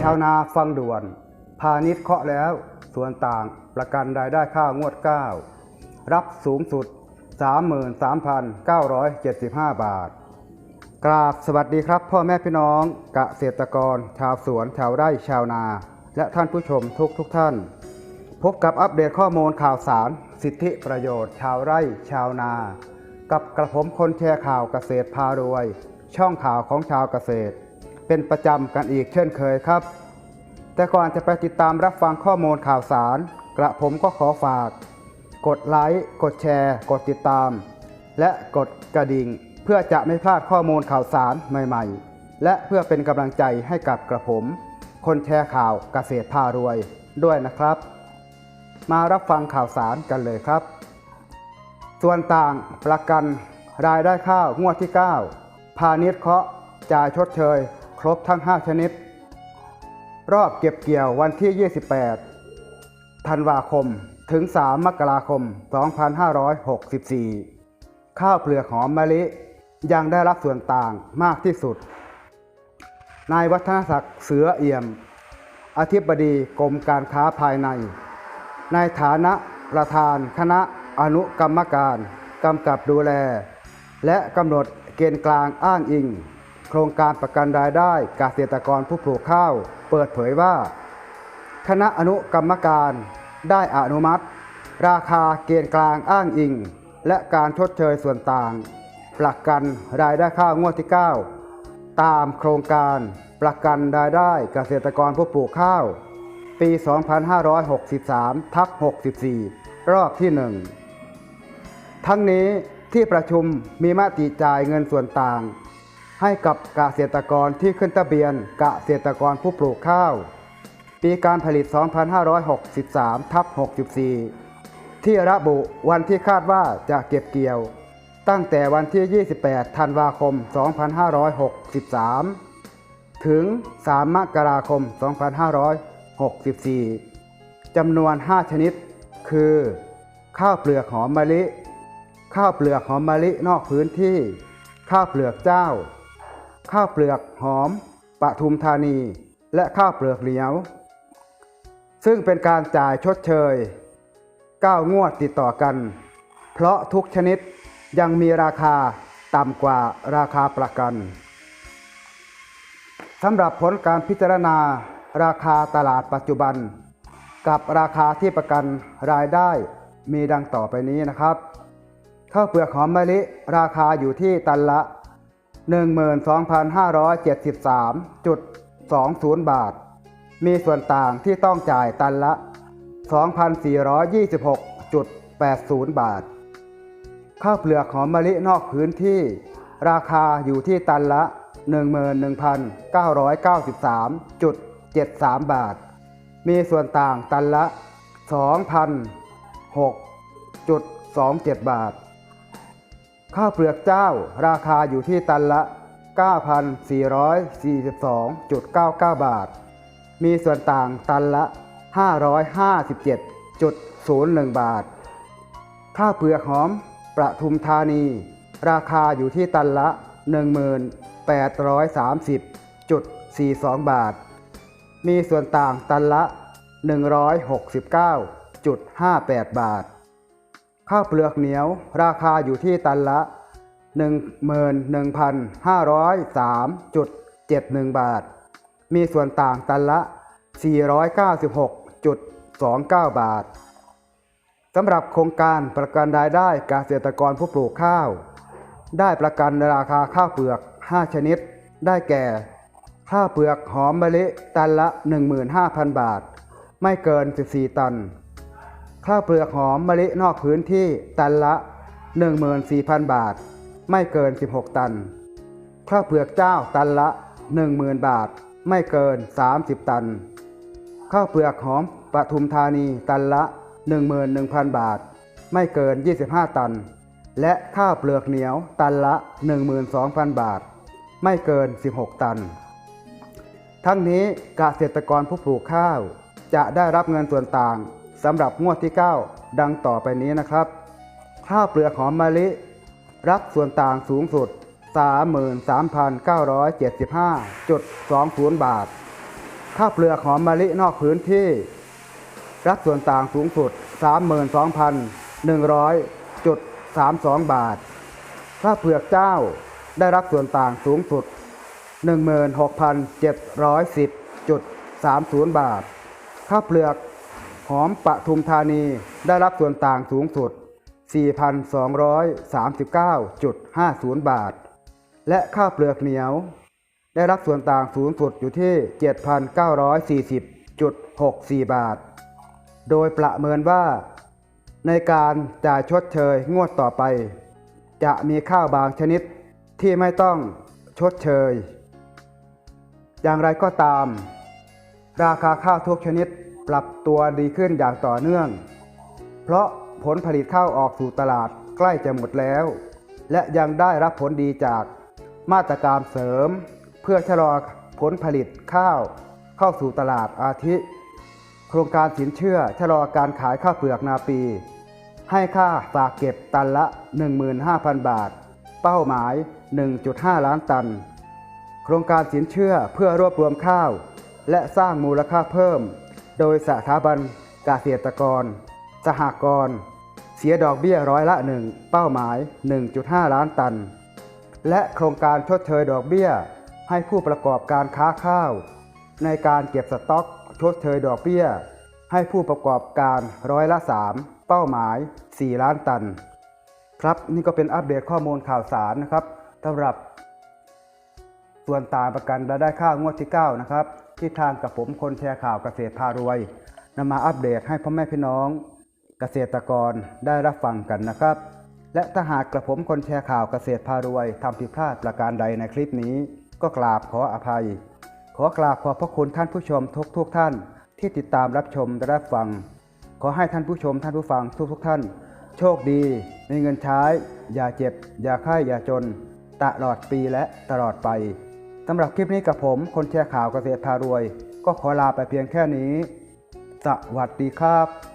ชาวนาฟังด่วน พาณิชย์เคาะแล้ว ส่วนต่างประกันรายได้ข้าวงวด 9 รับสูงสุด 33,975 บาท กราบสวัสดีครับ พ่อแม่พี่น้องเกษตรกร ชาวสวนชาวไร่ชาวนา และท่านผู้ชมทุกทุกท่าน พบกับอัปเดตข้อมูลข่าวสาร สิทธิประโยชน์ ชาวไร่ชาวนา กับกระผมคนแชร์ข่าวเกษตรพารวย ช่องข่าวของชาวเกษตร เป็นประจำกันอีกเช่นเคยครับ แต่ก่อนจะไปติดตามรับฟังข้อมูลข่าวสาร กระผมก็ขอฝาก กดไลค์กดแชร์ กดติดตาม และกดกระดิ่ง เพื่อจะไม่พลาดข้อมูลข่าวสารใหม่ ๆ และเพื่อเป็นกำลังใจให้กับกระผม คนแชร์ข่าวเกษตรพารวยด้วยนะครับ มารับฟังข่าวสารกันเลยครับ ส่วนต่างประกันรายได้ข้าวงวดที่ 9 พาณิชย์เคาะจ่ายชดเชย ครบทั้ง 5 ชนิด รอบเก็บเกี่ยววันที่ 28 ธันวาคมถึง 3 มกราคม 2564 ข้าวเปลือกหอมมะลิยังได้รับส่วนต่างมากที่สุด นายวัฒนศักดิ์เสือเอี่ยม อธิบดีกรมการค้าภายใน ในฐานะประธานคณะอนุกรรมการกำกับดูแล และกำหนดเกณฑ์กลางอ้างอิง โครงการประกันรายได้เกษตรกรผู้ปลูกข้าว เปิดเผยว่า คณะอนุกรรมการได้อนุมัติ ราคาเกณฑ์กลางอ้างอิง และการชดเชยส่วนต่าง ประกันรายได้ข้าวงวดที่ 9 ตามโครงการประกันรายได้เกษตรกรผู้ปลูกข้าว ปี 2563ทับ64 รอบที่ 1 ทั้งนี้ที่ประชุมมีมติจ่ายเงินส่วนต่าง ให้กับเกษตรกรที่ขึ้นทะเบียนเกษตรกรผู้ปลูกข้าว ปีการผลิต 2563ทับ64 ที่ระบุวันที่คาดว่าจะเก็บเกี่ยว ตั้งแต่วันที่ 28 ธันวาคม 2563 ถึง 3 มกราคม 2564 จำนวน 5 ชนิด คือ ข้าวเปลือกหอมมะลิ ข้าวเปลือกหอมมะลินอกพื้นที่ข้าวเปลือกเจ้า ข้าวเปลือกหอมปทุมธานี และข้าวเปลือกเหนียว ซึ่งเป็นการจ่ายชดเชย 9 งวดติดต่อกัน เพราะทุกชนิดยังมีราคาต่ำกว่าราคาประกันสำหรับผลการพิจารณาราคาตลาดปัจจุบัน กับราคาที่ประกันรายได้มีดังต่อไปนี้นะครับข้าวเปลือกหอมมะลิราคาอยู่ที่ตันละ 12,573.20 บาท มีส่วนต่างที่ต้องจ่ายตันละ 2,426.80 บาท ข้าวเปลือกหอมมะลินอกพื้นที่ ราคาอยู่ที่ตันละ 11,993.73 บาท มีส่วนต่างตันละ 2,006.27 บาท ข้าวเปลือกเจ้าราคาอยู่ที่ตันละ 9,442.99 บาท มีส่วนต่างตันละ 557.01 บาท ข้าวเปลือกหอมประทุมธานี ราคาอยู่ที่ตันละ 1830.42 บาท มีส่วนต่างตันละ 169.58 บาท ข้าวเปลือกเหนียว ราคาอยู่ที่ตันละ 11,503.71 บาท มีส่วนต่างตันละ 496.29 บาทสำหรับโครงการประกันรายได้เกษตรกรผู้ปลูกข้าว ได้ประกันราคาข้าวเปลือก 5 ชนิด ได้แก่ ข้าวเปลือกหอมมะลิตันละ 15,000 บาท ไม่เกิน 14 ตัน ข้าวเปลือกหอมมะลินอกพื้นที่ตันละ 14,000 บาท ไม่เกิน 16 ตัน ข้าวเปลือกเจ้าตันละ 10,000 บาท ไม่เกิน 30 ตัน ข้าวเปลือกหอมปทุมธานีตันละ 11,000 บาท ไม่เกิน 25 ตัน และข้าวเปลือกเหนียวตันละ 12,000 บาท ไม่เกิน 16 ตัน ทั้งนี้เกษตรกรผู้ปลูกข้าวจะได้รับเงินส่วนต่าง สำหรับงวดที่ 9 ดังต่อไปนี้นะครับ ข้าวเปลือกหอมมะลิ รับส่วนต่างสูงสุด 33,975.20 บาท ข้าวเปลือกหอมมะลินอกพื้นที่ รับส่วนต่างสูงสุด 32,100.32 บาท ข้าวเปลือกเจ้าได้รับส่วนต่างสูงสุด 16,710.30 บาท ข้าวเปลือก หอมปทุมธานีได้รับส่วนต่างสูงสุด 4,239.50 บาท และข้าวเปลือกเหนียว ได้รับส่วนต่างสูงสุดอยู่ที่ 7,940.64 บาท โดยประเมินว่า ในการจ่ายชดเชยงวดต่อไป จะมีข้าวบางชนิดที่ไม่ต้องชดเชย อย่างไรก็ตาม ราคาข้าวทุกชนิด ปรับตัวดีขึ้นอย่างต่อเนื่อง เพราะผลผลิตข้าวออกสู่ตลาดใกล้จะหมดแล้ว และยังได้รับผลดีจากมาตรการเสริม เพื่อชะลอผลผลิตข้าวเข้าสู่ตลาดอาทิ โครงการสินเชื่อชะลอการขายข้าวเปลือกนาปี ให้ค่าฝากเก็บตันละ 15,000 บาท เป้าหมาย 1.5 ล้านตัน โครงการสินเชื่อเพื่อรวบรวมข้าว และสร้างมูลค่าเพิ่ม โดยสถาบันเกษตรกร สหกรณ์เสียดอกเบี้ยร้อยละหนึ่งเป้าหมาย 1.5 ล้านตัน และโครงการชดเชยดอกเบี้ยให้ผู้ประกอบการค้าข้าว ในการเก็บสต็อกชดเชยดอกเบี้ย ให้ผู้ประกอบการร้อยละ 3 เป้าหมาย 4 ล้านตัน ครับนี่ก็เป็นอัปเดตข้อมูลข่าวสารนะครับสำหรับ ส่วนต่างประกันรายได้ข้าวงวดที่ 9 นะครับ ที่ทางกับผมคนแชร์ข่าวเกษตรพารวยนำมาอัปเดตให้พ่อแม่พี่น้อง เกษตรกรได้รับฟังกันนะครับ และถ้าหากกระผมคนแชร์ข่าวเกษตรพารวยทำผิดพลาดประการใดในคลิปนี้ ก็กราบขออภัย ขอกราบขอบพระคุณท่านผู้ชมทุกทุกท่าน ที่ติดตามรับชมและรับฟัง ขอให้ท่านผู้ชมท่านผู้ฟังทุกทุกท่าน โชคดีมีเงินใช้ อย่าเจ็บ อย่าไข้อย่าจนตลอดปีและตลอดไป สำหรับคลิปนี้กับผมคนแชร์ข่าวเกษตรพารวย ก็ขอลาไปเพียงแค่นี้ สวัสดีครับ